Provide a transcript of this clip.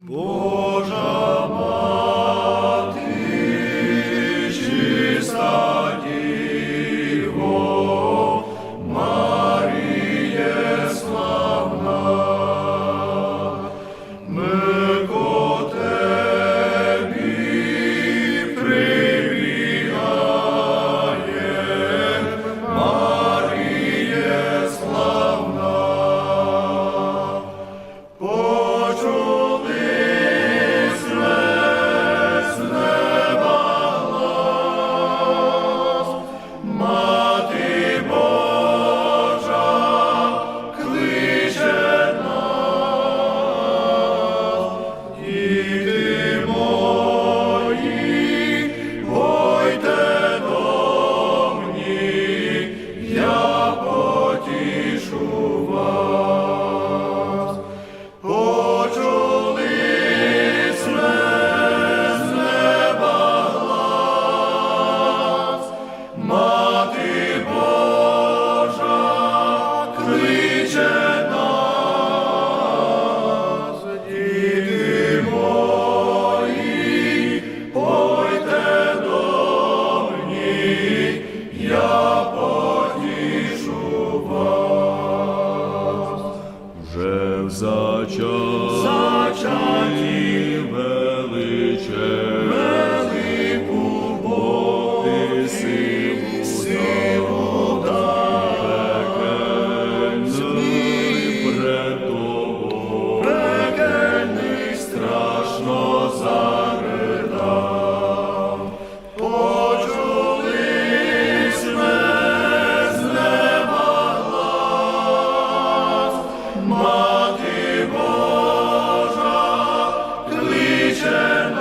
Божа Church. Ти Божа кличе.